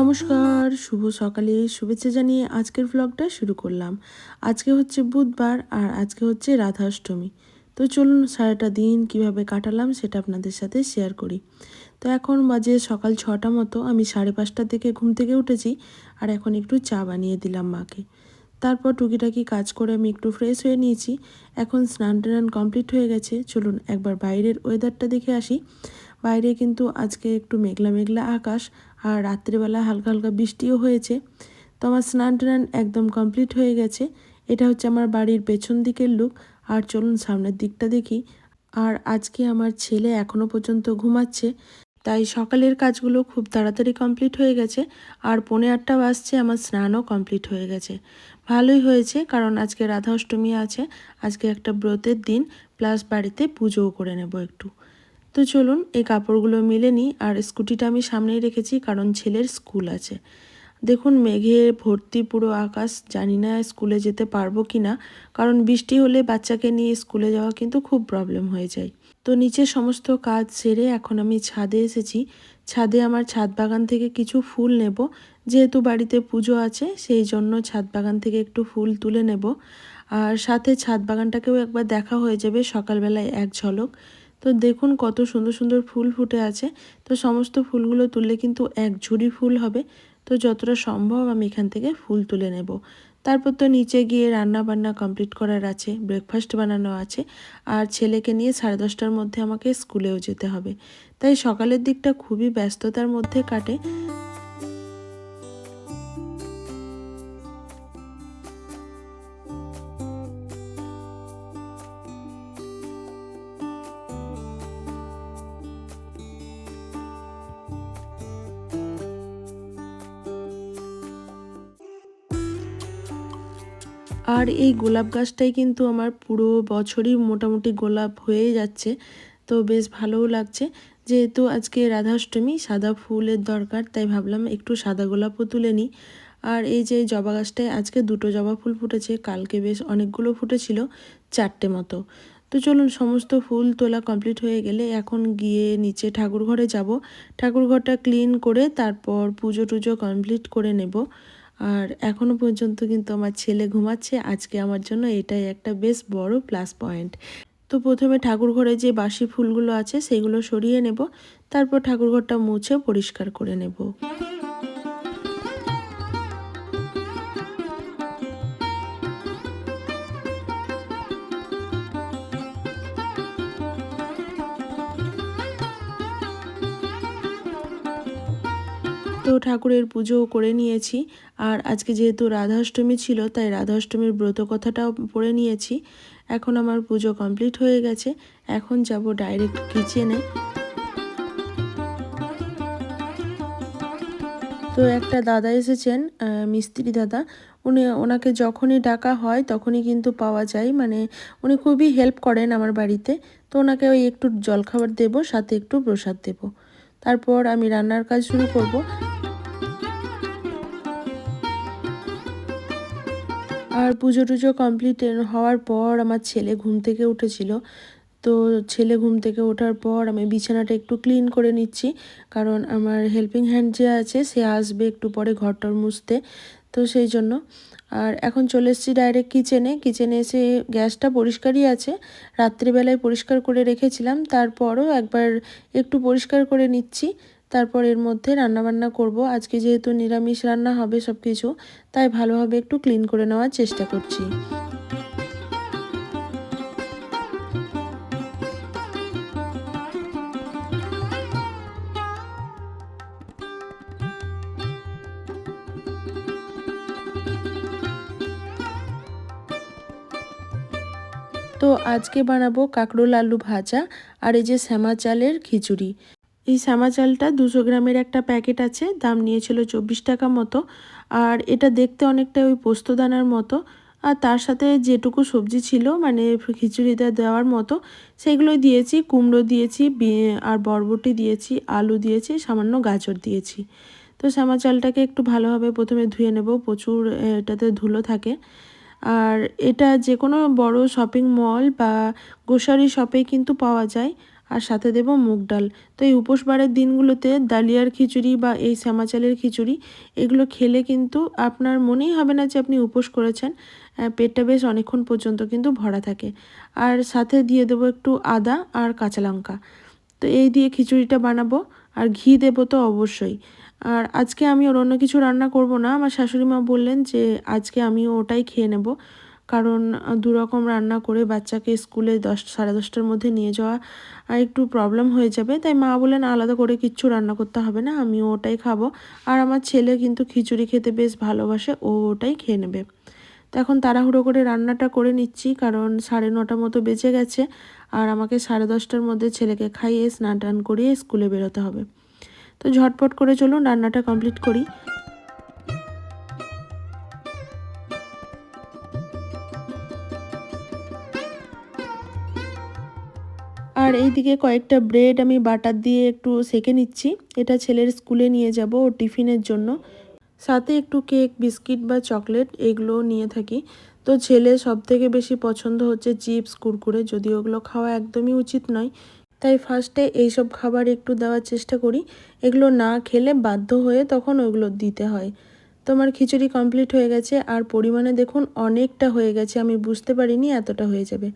নমস্কার, শুভ সকালে শুভেচ্ছা জানিয়ে আজকের ভ্লগটা শুরু করলাম। আজকে হচ্ছে বুধবার আর আজকে হচ্ছে রাধাষ্টমী। তো চলুন সারাটা দিন কীভাবে কাটালাম সেটা আপনাদের সাথে শেয়ার করি। তো এখন বাজে সকাল ছটা মতো, আমি সাড়ে পাঁচটা থেকে ঘুম থেকে উঠেছি আর এখন একটু চা বানিয়ে দিলাম মাকে। তারপর টুকিটাকি কাজ করে আমি একটু ফ্রেশ হয়ে নিয়েছি। এখন স্নান টান কমপ্লিট হয়ে গেছে। চলুন একবার বাইরের ওয়েদারটা দেখে আসি। বাইরে কিন্তু আজকে একটু মেঘলা মেঘলা আকাশ আর রাত্রিবেলা হালকা হালকা বৃষ্টিও হয়েছে। তো আমার স্নান টান একদম কমপ্লিট হয়ে গেছে। এটা হচ্ছে আমার বাড়ির পেছন দিকের লুক আর চলুন সামনের দিকটা দেখি। আর আজকে আমার ছেলে এখনও পর্যন্ত ঘুমাচ্ছে। তাই সকালের কাজগুলো খুব তাড়াতাড়ি কমপ্লিট হয়ে গেছে। আর পৌনে আটটা বাজছে আমার স্নানও কমপ্লিট হয়ে গেছে। ভালোই হয়েছে, কারণ আজকে রাধা অষ্টমী আছে, আজকে একটা ব্রতের দিন প্লাস বাড়িতে পুজোও করে নেব একটু। তো চলুন, এই কাপড়গুলো মিলে নিই, আর স্কুটিটা আমি সামনেই রেখেছি, কারণ ছেলের স্কুল আছে। দেখুন, মেঘে ভর্তি পুরো আকাশ, জানি না স্কুলে যেতে পারব কি না কারণ বৃষ্টি হলে বাচ্চাকে নিয়ে স্কুলে যাওয়া কিন্তু খুব প্রবলেম হয়ে যায়। তো নিচে সমস্ত কাজ সেরে এখন আমি ছাদে এসেছি ছাদে আমার ছাদ বাগান থেকে কিছু ফুল নেব। যেহেতু বাড়িতে পুজো আছে, সেই জন্য ছাদ বাগান থেকে একটু ফুল তুলে নেব। আর সাথে ছাদ বাগানটাকেও একবার দেখা হয়ে যাবে সকালবেলায় এক ঝলক। তো দেখুন কত সুন্দর সুন্দর ফুল ফুটে আছে। তো সমস্ত ফুলগুলো তুললে কিন্তু এক ঝুড়ি ফুল হবে। তো যতটা সম্ভব আমি এখান থেকে ফুল তুলে নেব। তারপর তো নিচে গিয়ে রান্না বান্না কমপ্লিট করার আছে ব্রেকফাস্ট বানানো আছে, আর ছেলেকে নিয়ে সাড়ে দশটার মধ্যে আমাকে স্কুলেও যেতে হবে। তাই সকালের দিকটা খুবই ব্যস্ততার মধ্যে কাটে। আর এই গোলাপ গাছটাই কিন্তু আমার পুরো বছরই মোটামুটি গোলাপ হয়ে যাচ্ছে। তো বেশ ভালোও লাগছে। যেহেতু আজকে রাধাষ্টমী, সাদা ফুলের দরকার, তাই ভাবলাম একটু সাদা গোলাপও তুলে নিই। আর এই যে জবা গাছটায় আজকে দুটো জবা ফুল ফুটেছে, কালকে বেশ অনেকগুলো ফুটেছিল, চারটে মতো। তো চলুন, সমস্ত ফুল তোলা কমপ্লিট হয়ে গেলে এখন গিয়ে নিচে ঠাকুর ঘরে যাব। ঠাকুর ঘরটা ক্লিন করে তারপর পুজো টুজো কমপ্লিট করে নেব। আর এখনও পর্যন্ত কিন্তু আমার ছেলে ঘুমাচ্ছে। আজকে আমার জন্য এটাই একটা বেশ বড় প্লাস পয়েন্ট তো প্রথমে ঠাকুর ঘরে যে বাসি ফুলগুলো আছে, সেগুলো সরিয়ে নেব। তারপর ঠাকুর ঘরটা মুছে পরিষ্কার করে নেব। তো ঠাকুরের পুজোও করে নিয়েছি। আর আজকে যেহেতু রাধাষ্টমী ছিল, তাই রাধাষ্টমীর ব্রত কথাটাও পড়ে নিয়েছি। এখন আমার পুজো কমপ্লিট হয়ে গেছে। এখন যাব ডাইরেক্ট কিচেনে। তো একটা দাদা এসেছেন মিস্ত্রি দাদা। উনি, ওনাকে যখনই ডাকা হয়, তখনই কিন্তু পাওয়া যায়। মানে উনি খুবই হেল্প করেন আমার বাড়িতে। তো ওনাকে ওই একটু জলখাবার দেবো, সাথে একটু প্রসাদ দেবো। তারপর আমি রান্নার কাজ শুরু করব। আর পুজো টুজো কমপ্লিট হওয়ার পর আমার ছেলে ঘুম থেকে উঠেছিল। তো ছেলে ঘুম থেকে ওঠার পর আমি বিছানাটা একটু ক্লিন করে নিচ্ছি। কারণ আমার হেল্পিং হ্যান্ড যে আছে, সে আসবে একটু পরে ঘরটার মুছতে। তো সেই জন্য। আর এখন চলে এসেছি ডাইরেক্ট কিচেনে কিচেনে এসে গ্যাসটা পরিষ্কারই আছে। রাত্রিবেলায় পরিষ্কার করে রেখেছিলাম। তারপরও একবার একটু পরিষ্কার করে নিচ্ছি। তারপর এর মধ্যে রান্নাবান্না করব। আজকে যেহেতু নিরামিষ রান্না হবে সব কিছু তাই ভালোভাবে একটু ক্লিন করে নেওয়ার চেষ্টা করছি। তো আজকে বানাবো কাঁকরোল আলু ভাজা আর এই যে শ্যামা চালের খিচুড়ি। এই শ্যামা চালটা দুশো গ্রামের একটা প্যাকেট আছে, দাম নিয়েছিল চব্বিশ টাকা মতো। আর এটা দেখতে অনেকটা ওই পোস্তদানার মতো। আর তার সাথে যেটুকু সবজি ছিল মানে খিচুড়িতে দেওয়ার মতো, সেগুলোই দিয়েছি। কুমড়ো দিয়েছি আর বরবটি দিয়েছি, আলু দিয়েছি, সামান্য গাজর দিয়েছি। তো শ্যামা চালটাকে একটু ভালোভাবে প্রথমে ধুয়ে নেব, প্রচুর এটাতে ধুলো থাকে। আর এটা যে কোনো বড় শপিং মল বা গ্রোসারি শপে কিন্তু পাওয়া যায়। আর সাথে দেব মুগ ডাল। তো এই উপোস বারের দিনগুলোতে ডালিয়ার খিচুড়ি বা এই শ্যামা চালের খিচুড়ি, এগুলো খেলে কিন্তু আপনার মনেই হবে না যে আপনি উপোস করেছেন। পেটটা বেশ অনেকক্ষণ পর্যন্ত কিন্তু ভরা থাকে। আর সাথে দিয়ে দেবো একটু আদা আর কাঁচা লঙ্কা। তো এই দিয়ে খিচুড়িটা বানাবো আর ঘি দেবো তো অবশ্যই। আর আজকে আমি ওর অন্য কিছু রান্না করব না। আমার শাশুড়ি মা বললেন যে আজকে আমি ওটাই খেয়ে নেব। কারণ দুরকম রান্না করে বাচ্চাকে স্কুলে দশ, সাড়ে দশটার মধ্যে নিয়ে যাওয়া একটু প্রবলেম হয়ে যাবে। তাই মা বললেন, আলাদা করে কিচ্ছু রান্না করতে হবে না আমি ওটাই খাব। আর আমার ছেলে কিন্তু খিচুড়ি খেতে বেশ ভালোবাসে, ও ওটাই খেয়ে নেবে। তো এখন তাড়াহুড়ো করে রান্নাটা করে নিচ্ছি, কারণ সাড়ে নটা মতো বেজে গেছে, আর আমাকে সাড়ে দশটার মধ্যে ছেলেকে খাইয়ে স্নান টান করিয়ে স্কুলে বেরোতে হবে। তো ঝটপট করে চলুন, রান্নাটা কমপ্লিট করি। আর এইদিকে কয়েকটা ব্রেড আমি বাটার দিয়ে একটু সেকে নিচ্ছি। এটা ছেলের স্কুলে নিয়ে যাব ও টিফিনের জন্য। সাথে একটু কেক, বিস্কিট বা চকলেট এগুলো নিয়ে থাকি। তো ছেলে সব থেকে বেশি পছন্দ হচ্ছে চিপস, কুরকুরে, যদিও ওগুলো খাওয়া একদমই উচিত নয়। তাই ফার্স্টে এইসব খাবার একটু দেওয়ার চেষ্টা করি। এগুলো না খেলে বাধ্য হয়ে তখন ওগুলো দিতে হয়। তো আমার খিচুড়ি কমপ্লিট হয়ে গেছে আর পরিমাণে দেখুন অনেকটা হয়ে গেছে, আমি বুঝতে পারিনি এতটা হয়ে যাবে।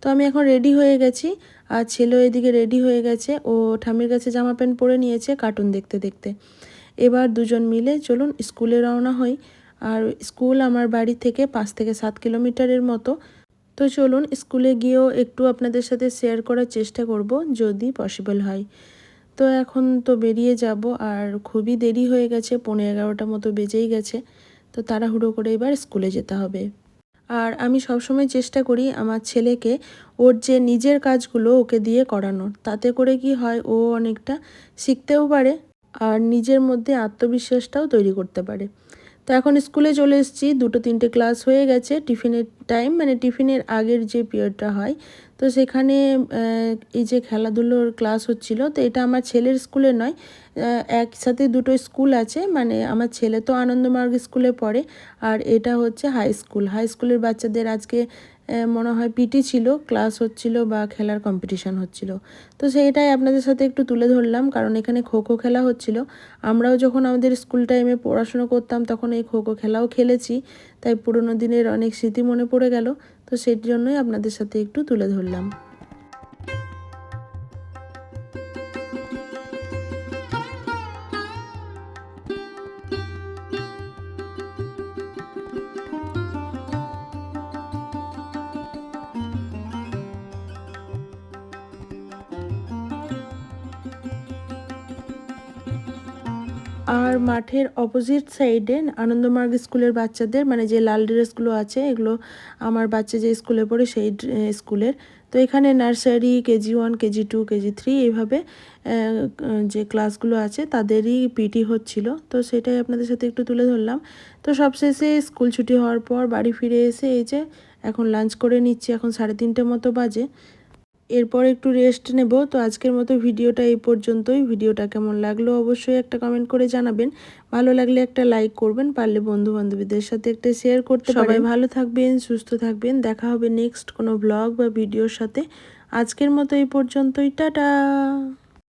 তো আমি এখন রেডি হয়ে গেছি, আর ছেলেও এদিকে রেডি হয়ে গেছে, ও ঠামির কাছে জামা প্যান্ট পরে নিয়েছে কার্টুন দেখতে দেখতে। এবার দুজন মিলে চলুন স্কুলে রওনা হই, আর স্কুল আমার বাড়ি থেকে পাঁচ থেকে সাত কিলোমিটারের মতো। তো চলুন স্কুলে গিয়েও একটু আপনাদের সাথে শেয়ার করার চেষ্টা করব, যদি পসিবল হয়। তো এখন তো বেরিয়ে যাব, আর খুবই দেরি হয়ে গেছে পনেরো এগারোটা মতো বেজেই গেছে, তো তাড়াহুড়ো করে এবার স্কুলে যেতে হবে। আর আমি সবসময় চেষ্টা করি আমার ছেলেকে ওর যে নিজের কাজগুলো ওকে দিয়ে করানোর, তাতে করে কি হয়, ও অনেকটা শিখতেও পারে, আর নিজের মধ্যে আত্মবিশ্বাসটাও তৈরি করতে পারে। তো এখন স্কুলে চলে এসেছি, দুটো তিনটে ক্লাস হয়ে গেছে, টিফিনের টাইম মানে টিফিনের আগের যে পিরিয়ডটা হয়, তো সেখানে এই যে খেলাধুলোর ক্লাস হচ্ছিল, তো এটা আমার ছেলের স্কুলে নয় একসাথে দুটো স্কুল আছে মানে আমার ছেলে তো আনন্দমার্গ স্কুলে পড়ে, আর এটা হচ্ছে হাই স্কুল হাই স্কুলের বাচ্চাদের আজকে মনে হয় পিটি ছিল ক্লাস হচ্ছিল বা খেলার কম্পিটিশন হচ্ছিল। তো সেইটাই আপনাদের সাথে একটু তুলে ধরলাম, কারণ এখানে খো খো খেলা হচ্ছিল। আমরাও যখন আমাদের স্কুল টাইমে পড়াশুনো করতাম, তখন এই খো খো খেলাও খেলেছি। তাই পুরোনো দিনের অনেক স্মৃতি মনে পড়ে গেল, তো সেই জন্যই আপনাদের সাথে একটু তুলে ধরলাম। আর মাঠের অপোজিট সাইডে আনন্দমার্গ স্কুলের বাচ্চাদের মানে যে লাল ড্রেসগুলো আছে, এগুলো আমার বাচ্চা যে স্কুলে পড়ে সেই স্কুলের তো এখানে nursery KG one KG two KG three এইভাবে যে ক্লাসগুলো আছে তাদেরই পিটি হচ্ছিল। তো সেটাই আপনাদের সাথে একটু তুলে ধরলাম। তো সবশেষে স্কুল ছুটি হওয়ার পর বাড়ি ফিরে এসে এই যে এখন লাঞ্চ করে নিচ্ছি, এখন সাড়ে তিনটে মতো বাজে। এরপর একটু রেস্ট নেব। তো আজকের মতো ভিডিওটা এই পর্যন্তই। ভিডিওটা কেমন লাগল অবশ্যই একটা কমেন্ট করে জানাবেন। ভালো লাগলে একটা লাইক করবেন পারলে বন্ধু বান্ধবীদের সাথে একটা শেয়ার করতে সবাই ভালো থাকবেন সুস্থ থাকবেন। দেখা হবে নেক্সট কোনো ব্লগ বা ভিডিওর সাথে। আজকের মতো এই পর্যন্তই। টাটা!